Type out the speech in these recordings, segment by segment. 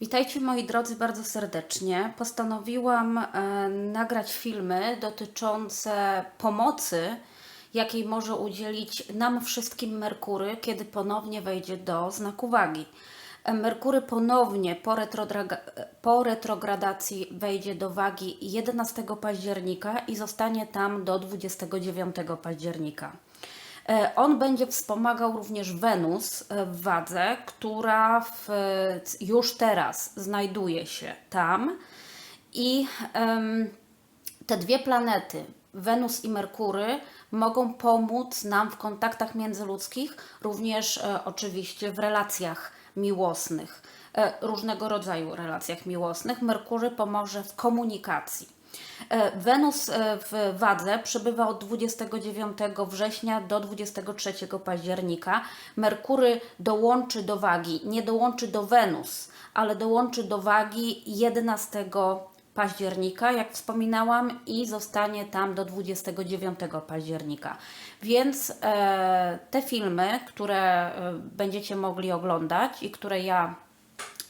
Witajcie moi drodzy bardzo serdecznie. Postanowiłam e, nagrać filmy dotyczące pomocy, jakiej może udzielić nam wszystkim Merkury, kiedy ponownie wejdzie do znaku wagi. E, Merkury ponownie po, po retrogradacji wejdzie do wagi 11 października i zostanie tam do 29 października. E, On będzie wspomagał również Wenus e, w wadze, która w, już teraz znajduje się tam. I em, te dwie planety, Wenus i Merkury, mogą pomóc nam w kontaktach międzyludzkich, również e, oczywiście w relacjach miłosnych, e, różnego rodzaju relacjach miłosnych. Merkury pomoże w komunikacji. E, Wenus e, w wadze przebywa od 29 września do 23 października. Merkury dołączy do wagi, nie dołączy do Wenus, ale dołączy do wagi 11 października, jak wspominałam, i zostanie tam do 29 października. Więc e, te filmy, które e, będziecie mogli oglądać i które ja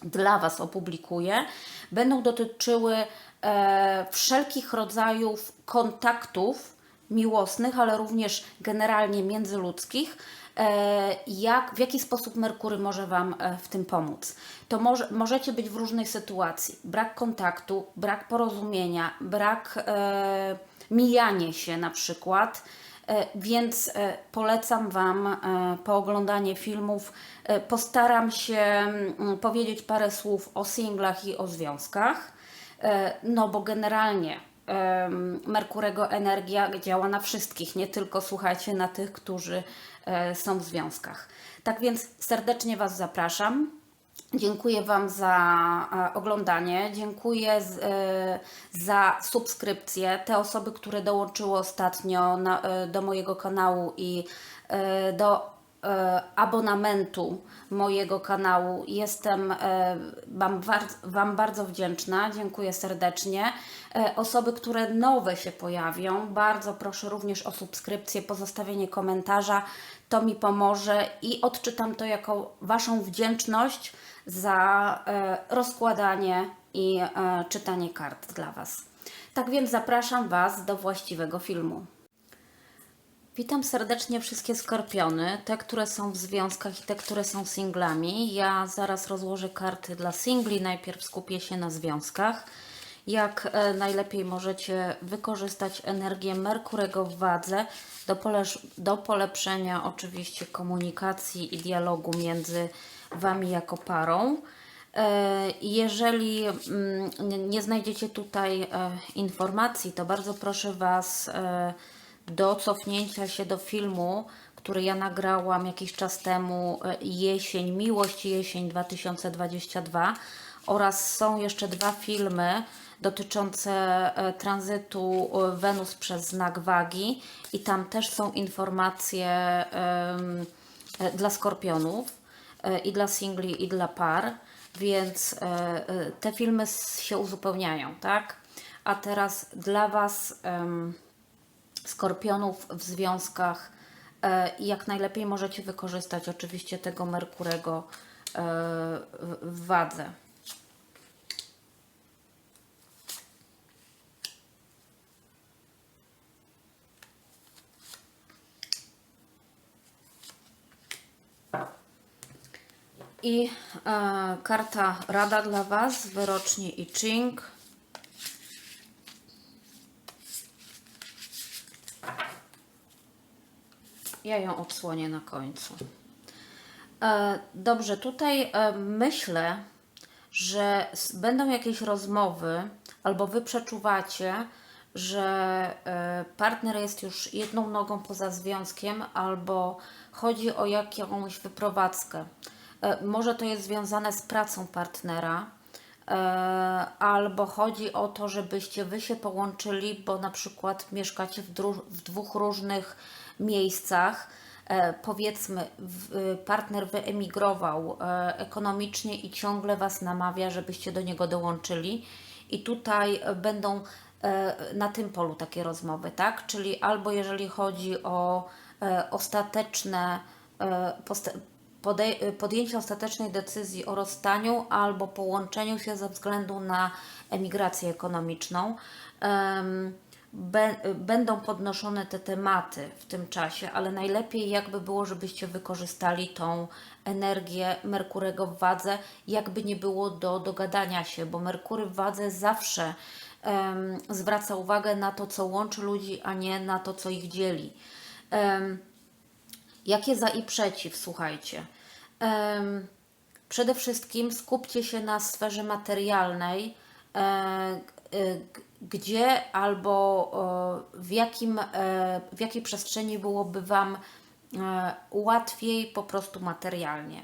dla Was opublikuję, będą dotyczyły e, wszelkich rodzajów kontaktów miłosnych, ale również generalnie międzyludzkich. E, jak, w jaki sposób Merkury może Wam e, w tym pomóc? To może, możecie być w różnej sytuacji. Brak kontaktu, brak porozumienia, brak e, mijanie się na przykład. E, Więc e, polecam Wam e, pooglądanie filmów. E, Postaram się mm, powiedzieć parę słów o singlach i o związkach, no bo generalnie Merkurego energia działa na wszystkich, nie tylko słuchajcie na tych, którzy e, są w związkach. Tak więc serdecznie Was zapraszam. Dziękuję Wam za e, oglądanie, dziękuję e, za subskrypcję. Te osoby, które dołączyły ostatnio e, do mojego kanału i e, do e, abonamentu mojego kanału. Jestem e, wam, bardzo, wam bardzo wdzięczna, dziękuję serdecznie. E, Osoby, które nowe się pojawią, bardzo proszę również o subskrypcję, pozostawienie komentarza. To mi pomoże i odczytam to jako Waszą wdzięczność za e, rozkładanie i e, czytanie kart dla Was. Tak więc zapraszam Was do właściwego filmu. Witam serdecznie wszystkie skorpiony, te, które są w związkach i te, które są singlami. Ja zaraz rozłożę karty dla singli, najpierw skupię się na związkach. Jak e, najlepiej możecie wykorzystać energię Merkurego w wadze do, do polepszenia oczywiście komunikacji i dialogu między Wami jako parą. E, Jeżeli mm, nie- znajdziecie tutaj e, informacji, to bardzo proszę Was do cofnięcia się do filmu, który ja nagrałam jakiś czas temu, e, Jesień, Miłość Jesień 2022 oraz są jeszcze dwa filmy dotyczące e, tranzytu e, Wenus przez znak wagi. I tam też są informacje dla skorpionów i dla singli i dla par, więc te filmy się uzupełniają, tak? A teraz dla Was skorpionów w związkach e, i jak najlepiej możecie wykorzystać oczywiście tego Merkurego e, w- wadze. I e, karta Rada dla Was, wyrocznie I Ching. Ja ją odsłonię na końcu. E, Dobrze, tutaj e, myślę, że będą jakieś rozmowy, albo wy przeczuwacie, że e, partner jest już jedną nogą poza związkiem, albo chodzi o jakąś wyprowadzkę. Może to jest związane z pracą partnera, albo chodzi o to, żebyście wy się połączyli, bo na przykład mieszkacie w, w dwóch różnych miejscach. E, powiedzmy, y, partner wyemigrował e, ekonomicznie i ciągle was namawia, żebyście do niego dołączyli, i tutaj e, będą e, na tym polu takie rozmowy, tak? Czyli albo jeżeli chodzi o e, ostateczne e, podjęcie ostatecznej decyzji o rozstaniu albo połączeniu się ze względu na emigrację ekonomiczną. Będą podnoszone te tematy w tym czasie, ale najlepiej jakby było, żebyście wykorzystali tą energię Merkurego w wadze, jakby nie było do dogadania się, bo Merkury w wadze zawsze em, zwraca uwagę na to, co łączy ludzi, a nie na to, co ich dzieli. Em, Jakie za i przeciw, słuchajcie. Em, przede wszystkim skupcie się na sferze materialnej, e, g- gdzie albo e, w, jakim, e, w jakiej przestrzeni byłoby Wam e, łatwiej po prostu materialnie.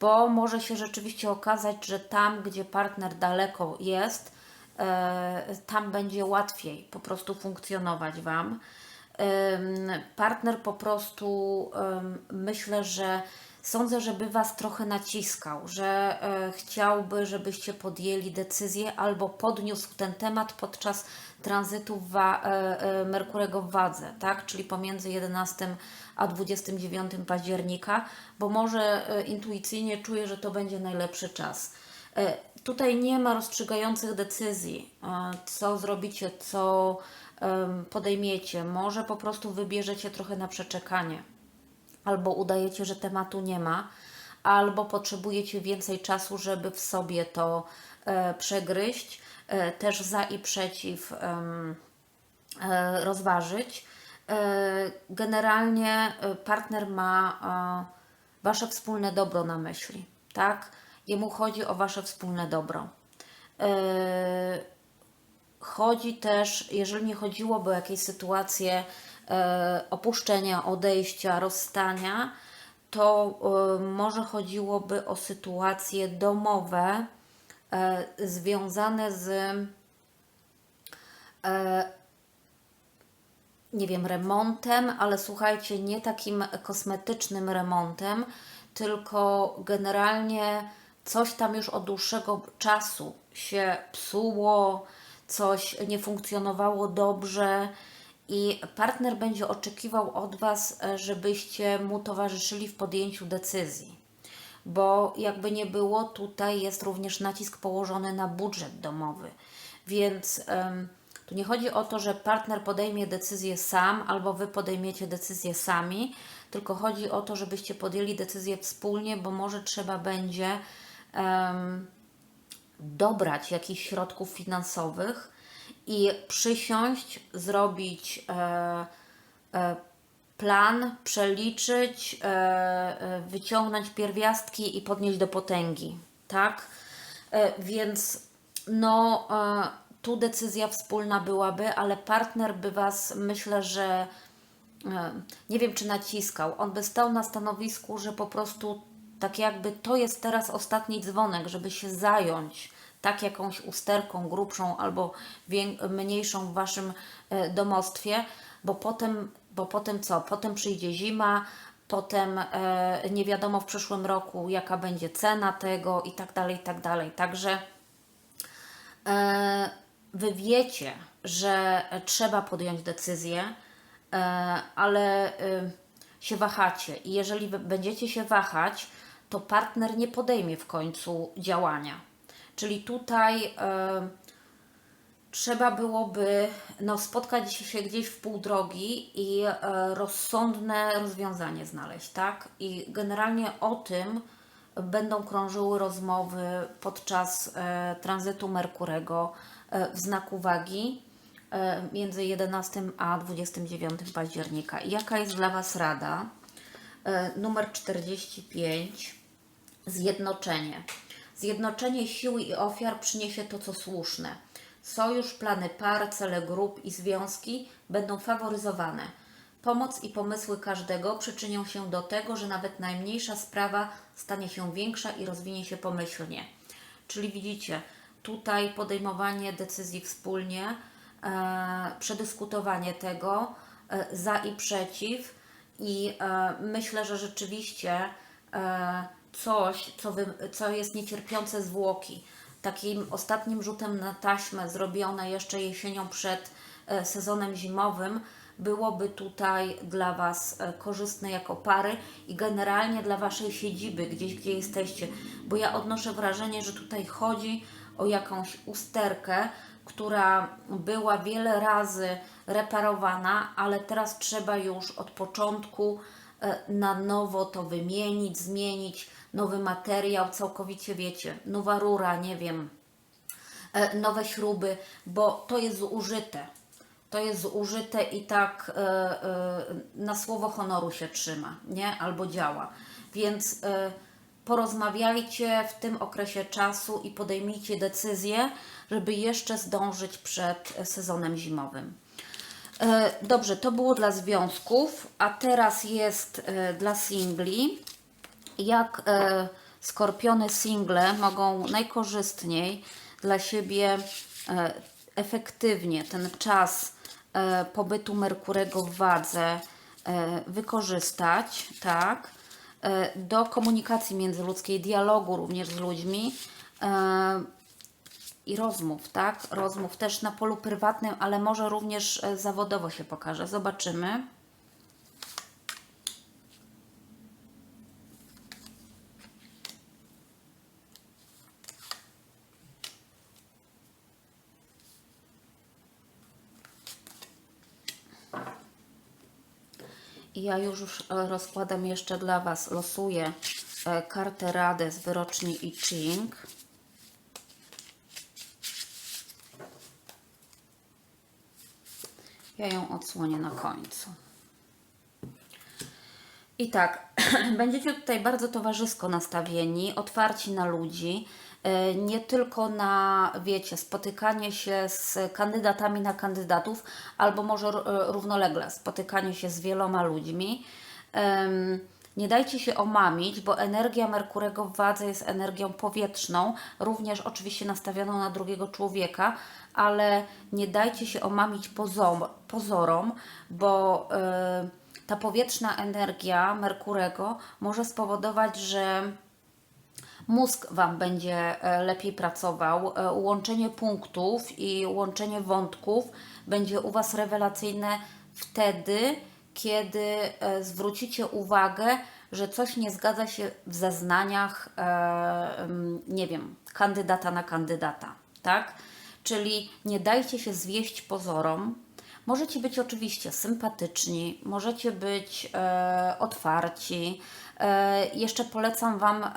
Bo może się rzeczywiście okazać, że tam, gdzie partner daleko jest, tam będzie łatwiej po prostu funkcjonować Wam. Partner po prostu myślę, że sądzę, żeby Was trochę naciskał, że e, chciałby, żebyście podjęli decyzję albo podniósł ten temat podczas tranzytu wa, e, e, Merkurego w Wadze, tak? czyli pomiędzy 11 a 29 października, bo może intuicyjnie czuję, że to będzie najlepszy czas. Tutaj nie ma rozstrzygających decyzji, co zrobicie, co podejmiecie. Może po prostu wybierzecie trochę na przeczekanie, albo udajecie, że tematu nie ma, albo potrzebujecie więcej czasu, żeby w sobie to e, przegryźć, e, też za i przeciw em, e, rozważyć. E, Generalnie e, partner ma e, Wasze wspólne dobro na myśli, tak? Jemu chodzi o Wasze wspólne dobro. E, Chodzi też, jeżeli nie chodziłoby o jakieś sytuacje e, opuszczenia, odejścia, rozstania, to e, może chodziłoby o sytuacje domowe e, związane z e, nie wiem, remontem, ale słuchajcie, nie takim kosmetycznym remontem, tylko generalnie coś tam już od dłuższego czasu się psuło, coś nie funkcjonowało dobrze i partner będzie oczekiwał od Was, e, żebyście mu towarzyszyli w podjęciu decyzji. Bo jakby nie było, tutaj jest również nacisk położony na budżet domowy. Więc tu nie chodzi o to, że partner podejmie decyzję sam albo Wy podejmiecie decyzję sami, tylko chodzi o to, żebyście podjęli decyzję wspólnie, bo może trzeba będzie dobrać jakichś środków finansowych i przysiąść, zrobić e, e, plan, przeliczyć, e, e, wyciągnąć pierwiastki i podnieść do potęgi, tak? E, więc no, e, tu decyzja wspólna byłaby, ale partner by Was, myślę, że e, nie wiem, czy naciskał. On by stał na stanowisku, że po prostu tak jakby to jest teraz ostatni dzwonek, żeby się zająć tak jakąś usterką grubszą albo mniejszą w Waszym e, domostwie, bo potem, bo potem co? Potem przyjdzie zima, potem e, nie wiadomo w przyszłym roku, jaka będzie cena tego i tak dalej, i tak dalej. Także e, Wy wiecie, że trzeba podjąć decyzję, e, ale e, się wahacie. I jeżeli będziecie się wahać, to partner nie podejmie w końcu działania. Czyli tutaj e, trzeba byłoby no, spotkać się gdzieś w pół drogi i e, rozsądne rozwiązanie znaleźć, tak? I generalnie o tym będą krążyły rozmowy podczas e, tranzytu Merkurego w znaku wagi między 11 a 29 października. Jaka jest dla Was rada? Numer 45. Zjednoczenie. Zjednoczenie sił i ofiar przyniesie to, co słuszne. Sojusz, plany par, cele grup i związki będą faworyzowane. Pomoc i pomysły każdego przyczynią się do tego, że nawet najmniejsza sprawa stanie się większa i rozwinie się pomyślnie. Czyli widzicie, tutaj podejmowanie decyzji wspólnie, e, przedyskutowanie tego e, za i przeciw i e, myślę, że rzeczywiście e, coś, co, wy, co jest niecierpiące zwłoki, takim ostatnim rzutem na taśmę zrobione jeszcze jesienią przed e, sezonem zimowym, byłoby tutaj dla Was e, korzystne jako pary i generalnie dla Waszej siedziby, gdzieś gdzie jesteście, bo ja odnoszę wrażenie, że tutaj chodzi o jakąś usterkę, która była wiele razy reparowana, ale teraz trzeba już od początku e, na nowo to wymienić, zmienić, nowy materiał, całkowicie wiecie, nowa rura, nie wiem, e, nowe śruby, bo to jest zużyte. To jest zużyte i tak e, e, na słowo honoru się trzyma, nie? Albo działa. Więc porozmawiajcie w tym okresie czasu i podejmijcie decyzję, żeby jeszcze zdążyć przed sezonem zimowym. Dobrze, to było dla związków, a teraz jest dla singli. Jak e, skorpiony single mogą najkorzystniej dla siebie e, efektywnie ten czas e, pobytu Merkurego w wadze e, wykorzystać, tak, e, do komunikacji międzyludzkiej, dialogu również z ludźmi e, i rozmów, tak? Rozmów też na polu prywatnym, ale może również e, zawodowo się pokaże. Zobaczymy. Ja już e, rozkładam jeszcze dla Was, losuję e, kartę Radę z wyroczni I Ching. Ja ją odsłonię na końcu. I tak, będziecie tutaj bardzo towarzysko nastawieni, otwarci na ludzi, nie tylko na, wiecie, spotykanie się z kandydatami na kandydatów, albo może e, równolegle spotykanie się z wieloma ludźmi. Nie dajcie się omamić, bo energia Merkurego w wadze jest energią powietrzną, również oczywiście nastawioną na drugiego człowieka, ale nie dajcie się omamić pozom, pozorom, bo e, ta powietrzna energia Merkurego może spowodować, że mózg Wam będzie e, lepiej pracował, e, łączenie punktów i łączenie wątków będzie u Was rewelacyjne wtedy, kiedy e, zwrócicie uwagę, że coś nie zgadza się w zeznaniach, nie wiem, kandydata na kandydata, tak? Czyli nie dajcie się zwieść pozorom, Możecie być oczywiście sympatyczni, możecie być e, otwarci. E, jeszcze polecam Wam e,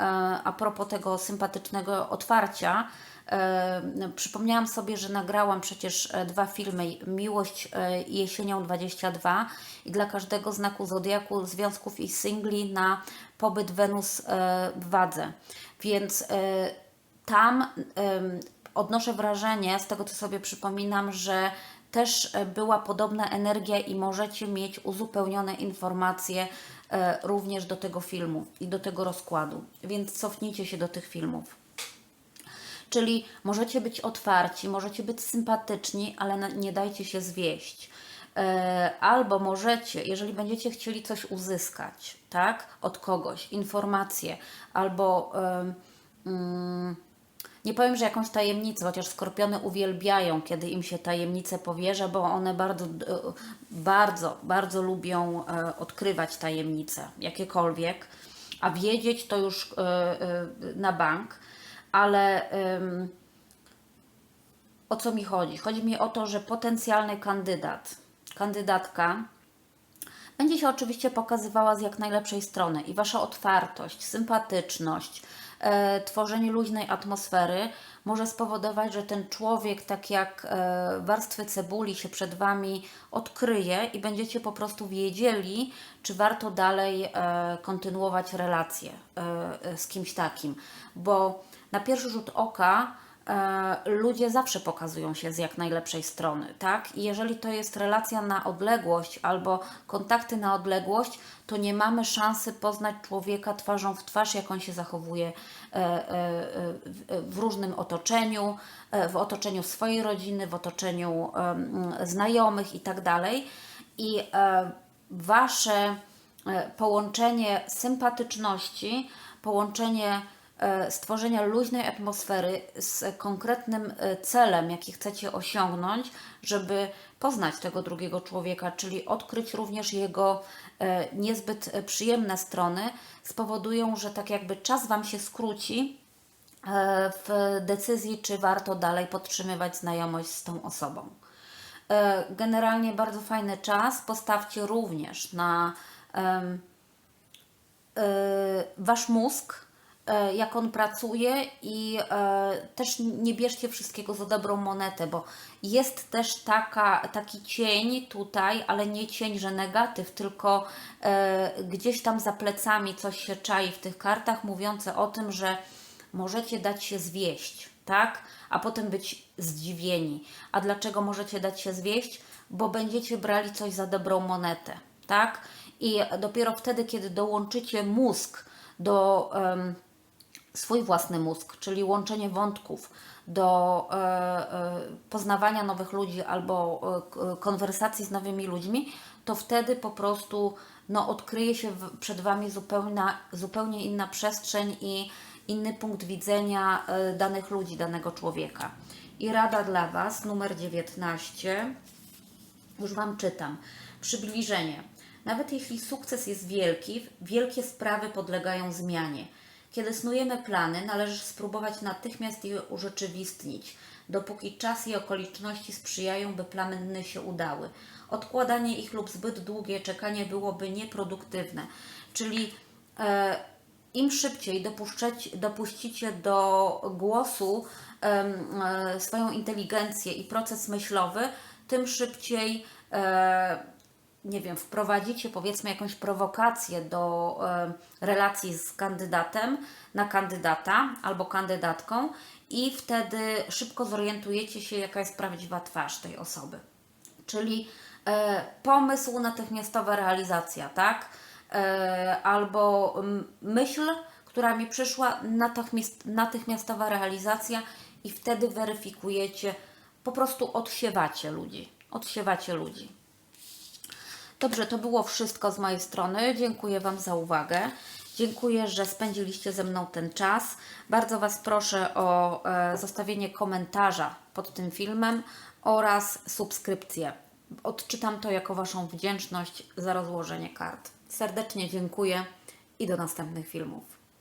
a propos tego sympatycznego otwarcia. E, przypomniałam sobie, że nagrałam przecież dwa filmy Miłość e, jesienią 22 i dla każdego znaku zodiaku, związków i singli na pobyt Wenus w wadze. Więc tam odnoszę wrażenie, z tego co sobie przypominam, że też e, była podobna energia i możecie mieć uzupełnione informacje e, również do tego filmu i do tego rozkładu. Więc cofnijcie się do tych filmów. Czyli możecie być otwarci, możecie być sympatyczni, ale nie dajcie się zwieść. E, Albo możecie, jeżeli będziecie chcieli coś uzyskać, tak, od kogoś, informacje, albo em, mm, nie powiem, że jakąś tajemnicę, chociaż skorpiony uwielbiają, kiedy im się tajemnice powierza, bo one bardzo, e, bardzo, bardzo lubią e, odkrywać tajemnice, jakiekolwiek, a wiedzieć to już e, na bank, ale o co mi chodzi? Chodzi mi o to, że potencjalny kandydat, kandydatka będzie się oczywiście pokazywała z jak najlepszej strony i Wasza otwartość, sympatyczność, e, tworzenie luźnej atmosfery może spowodować, że ten człowiek, tak jak e, warstwy cebuli, się przed Wami odkryje i będziecie po prostu wiedzieli, czy warto dalej e, kontynuować relację e, e, z kimś takim. Bo na pierwszy rzut oka ludzie zawsze pokazują się z jak najlepszej strony, tak? I jeżeli to jest relacja na odległość albo kontakty na odległość, to nie mamy szansy poznać człowieka twarzą w twarz, jak on się zachowuje e, e, e, w- różnym otoczeniu, e, w otoczeniu swojej rodziny, w otoczeniu znajomych i tak dalej. I e, wasze e, połączenie sympatyczności, połączenie e, stworzenia luźnej atmosfery z konkretnym e, celem, jaki chcecie osiągnąć, żeby poznać tego drugiego człowieka, czyli odkryć również jego e, niezbyt e, przyjemne strony, spowodują, że tak jakby czas Wam się skróci e, w decyzji, czy warto dalej podtrzymywać znajomość z tą osobą. E, Generalnie bardzo fajny czas. Postawcie również na e, wasz mózg, e, jak on pracuje i e, też nie bierzcie wszystkiego za dobrą monetę, bo jest też taka, taki cień tutaj, ale nie cień, że negatyw, tylko e, gdzieś tam za plecami coś się czai w tych kartach, mówiące o tym, że możecie dać się zwieść, tak? A potem być zdziwieni. A dlaczego możecie dać się zwieść? Bo będziecie brali coś za dobrą monetę, tak? I dopiero wtedy, kiedy dołączycie mózg do em, swój własny mózg, czyli łączenie wątków do e, e, poznawania nowych ludzi albo e, konwersacji z nowymi ludźmi, to wtedy po prostu no, odkryje się przed Wami zupełnie, zupełnie inna przestrzeń i inny punkt widzenia danych ludzi, danego człowieka. I rada dla Was, numer 19. Już Wam czytam. Przybliżenie. Nawet jeśli sukces jest wielki, wielkie sprawy podlegają zmianie. Kiedy snujemy plany, należy spróbować natychmiast je urzeczywistnić, dopóki czas i okoliczności sprzyjają, by plany się udały. Odkładanie ich lub zbyt długie czekanie byłoby nieproduktywne. Czyli e, im szybciej dopuścicie do głosu e, swoją inteligencję i proces myślowy, tym szybciej, e, nie wiem, wprowadzicie powiedzmy jakąś prowokację do e, relacji z kandydatem na kandydata albo kandydatką i wtedy szybko zorientujecie się, jaka jest prawdziwa twarz tej osoby. Czyli e, pomysł, natychmiastowa realizacja, tak? E, albo myśl, która mi przyszła, natychmiast, natychmiastowa realizacja i wtedy weryfikujecie, po prostu odsiewacie ludzi. Odsiewacie ludzi. Dobrze, to było wszystko z mojej strony. Dziękuję Wam za uwagę. Dziękuję, że spędziliście ze mną ten czas. Bardzo Was proszę o e, zostawienie komentarza pod tym filmem oraz subskrypcję. Odczytam to jako Waszą wdzięczność za rozłożenie kart. Serdecznie dziękuję i do następnych filmów.